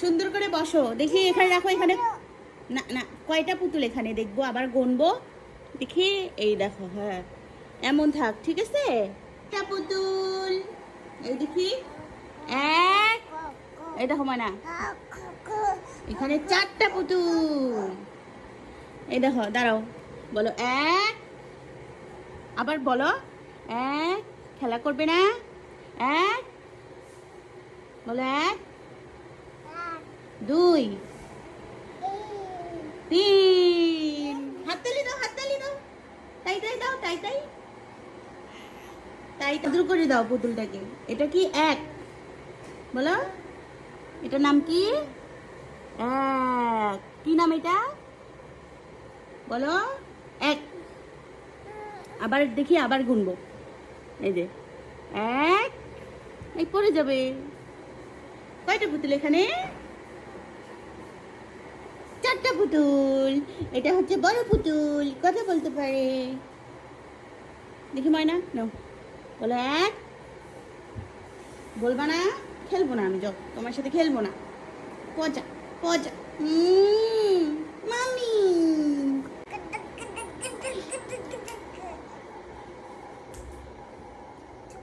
সুন্দর করে বসো। দেখি এখানে রাখো, এখানে। না না, কয়টা পুতুল এখানে? দেখব, আবার গুনবো দেখি, এই দেখো হ্যাঁ। এমন থাক, ঠিক আছে? একটা পুতুল। এই দেখি। এক। এই দেখো ময়না এখানে চারটা পুতুল। এই দেখো, দাঁড়াও। বলো, এক। আবার বলো, এক। খেলা করবে না? এক। বলো, এক। দুই তিন। হাততালি দাও হাততালি দাও। তাই তাই দাও তাই তাই। তাই দ্রু করে দাও পুতুলটাকে। এটা কি এক? বলো। এটার নাম কি? এক। কি নাম এটা? বলো। এক। আবার দেখি আবার গুনবো। এই যে এক। এই পড়ে যাবে। কয়টা পুতুল এখানে? চারটা পুতুল। এটা হচ্ছে বড় পুতুল। কথা বলতে পারে। দেখি ময়না, নাও। বলো এক বলবা না, খেলব না আমি, যাও। তোমার সাথে খেলব না। পচা পচা। হুম